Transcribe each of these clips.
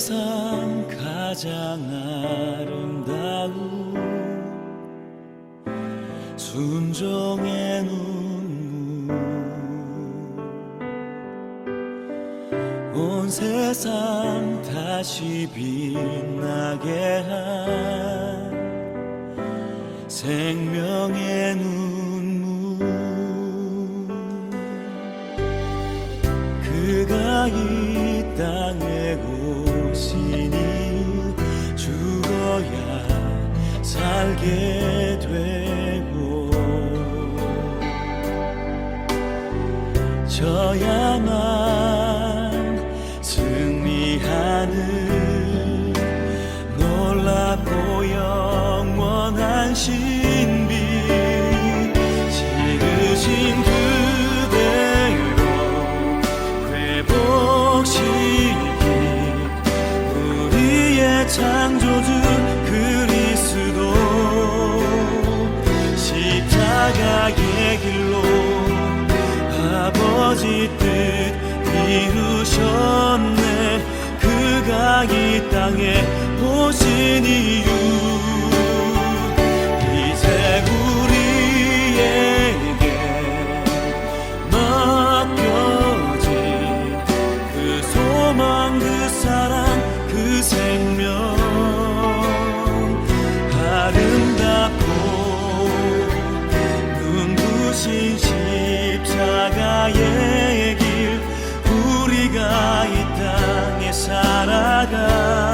세상 가장 아름다운 순종의 눈물. 온 세상 다시 빛나게 한 생명의 눈물. 그가 이 땅에 살게 되고 져야만 이 땅에 오신 이유. 이제 우리에게 맡겨진 그 소망 그 사랑 그 생명. 아름답고 눈부신 십자가의 살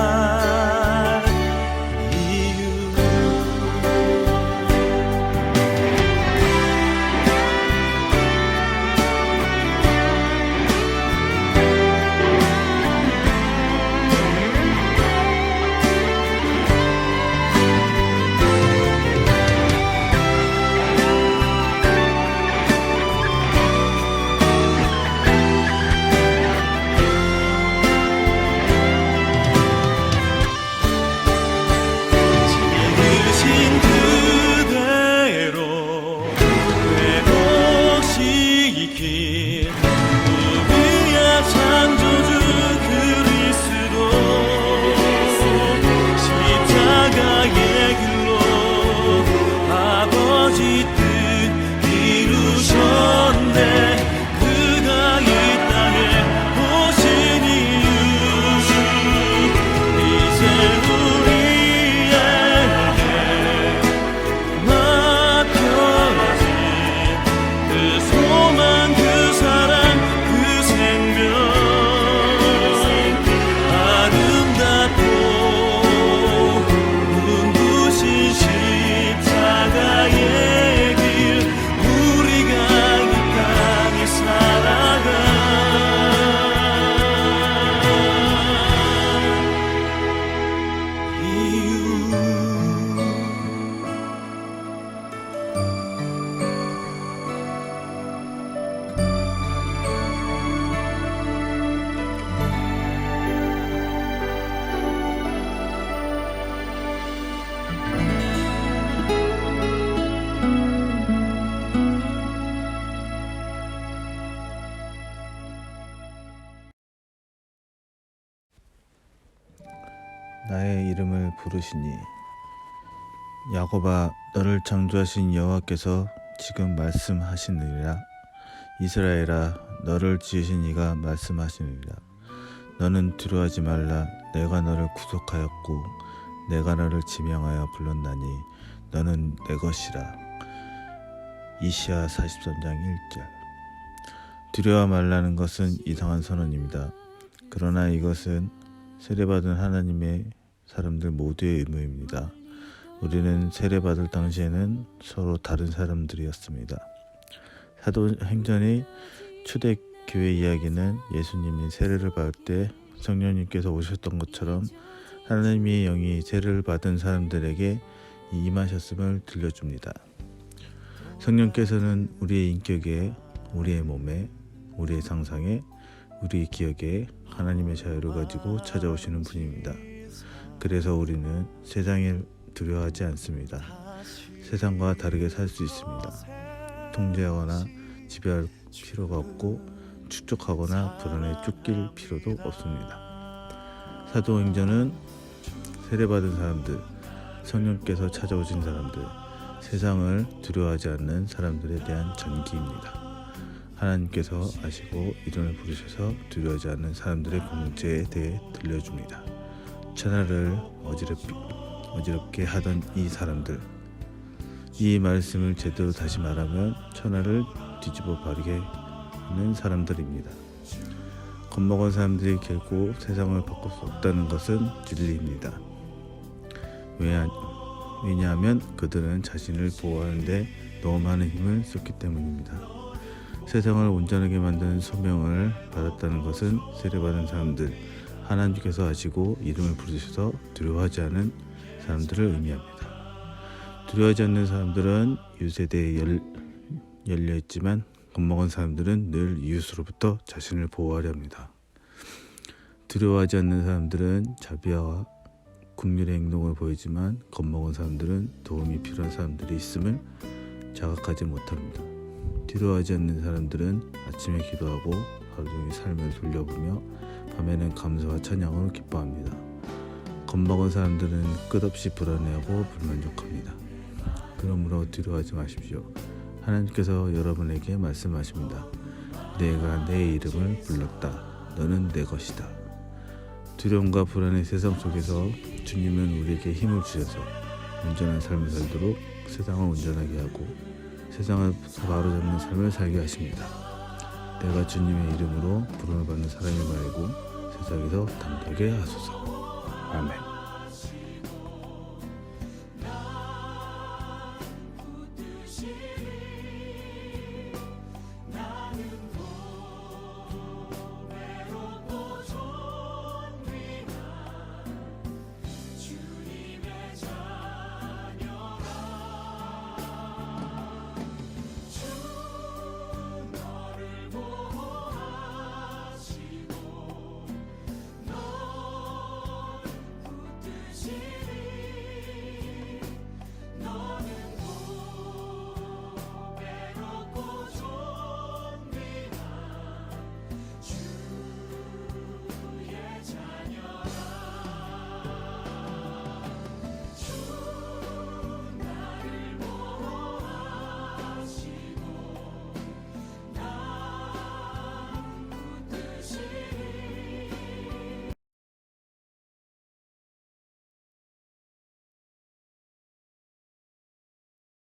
나의 이름을 부르시니 야곱아 너를 창조하신 여호와께서 지금 말씀하시느니라. 이스라엘아 너를 지으신 이가 말씀하시느니라 너는 두려워하지 말라. 내가 너를 구속하였고 내가 너를 지명하여 불렀나니 너는 내 것이라. 이시야 43장 1절. 두려워 말라는 것은 이상한 선언입니다. 그러나 이것은 세례받은 하나님의 사람들 모두의 의무입니다. 우리는 세례받을 당시에는 서로 다른 사람들이었습니다. 사도행전의 초대 교회 이야기는 예수님이 세례를 받을 때 성령님께서 오셨던 것처럼 하나님의 영이 세례를 받은 사람들에게 임하셨음을 들려줍니다. 성령께서는 우리의 인격에, 우리의 몸에, 우리의 상상에, 우리의 기억에 하나님의 자유를 가지고 찾아오시는 분입니다. 그래서 우리는 세상을 두려워하지 않습니다. 세상과 다르게 살 수 있습니다. 통제하거나 지배할 필요가 없고 축적하거나 불안에 쫓길 필요도 없습니다. 사도행전은 세례받은 사람들, 성령께서 찾아오신 사람들, 세상을 두려워하지 않는 사람들에 대한 전기입니다. 하나님께서 아시고 이름을 부르셔서 두려워하지 않는 사람들의 공동체에 대해 들려줍니다. 천하를 어지럽, 어지럽게 하던 이 사람들 이 말씀을 제대로 다시 말하면 천하를 뒤집어 버리게 하는 사람들입니다. 겁먹은 사람들이 결코 세상을 바꿀 수 없다는 것은 진리입니다. 왜냐, 왜냐하면 그들은 자신을 보호하는데 너무 많은 힘을 썼기 때문입니다. 세상을 온전하게 만드는 소명을 받았다는 것은 세례받은 사람들, 하나님께서 아시고 이름을 부르셔서 두려워하지 않은 사람들을 의미합니다. 두려워하지 않는 사람들은 유세대에 열, 열려 있지만 겁먹은 사람들은 늘 이웃으로부터 자신을 보호하려 합니다. 두려워하지 않는 사람들은 자비와 국률의 행동을 보이지만 겁먹은 사람들은 도움이 필요한 사람들이 있음을 자각하지 못합니다. 두려워하지 않는 사람들은 아침에 기도하고 하루 종일 삶을 돌려보며 밤에는 감사와 찬양으로 기뻐합니다. 겁먹은 사람들은 끝없이 불안해하고 불만족합니다. 그러므로 두려워하지 마십시오. 하나님께서 여러분에게 말씀하십니다. 내가 내 이름을 불렀다. 너는 내 것이다. 두려움과 불안의 세상 속에서 주님은 우리에게 힘을 주셔서 온전한 삶을 살도록 세상을 온전하게 하고 세상을 바로잡는 삶을 살게 하십니다. 내가 주님의 이름으로 부름을 받는 사람이 말고 세상에서 담대게 하소서. 아멘.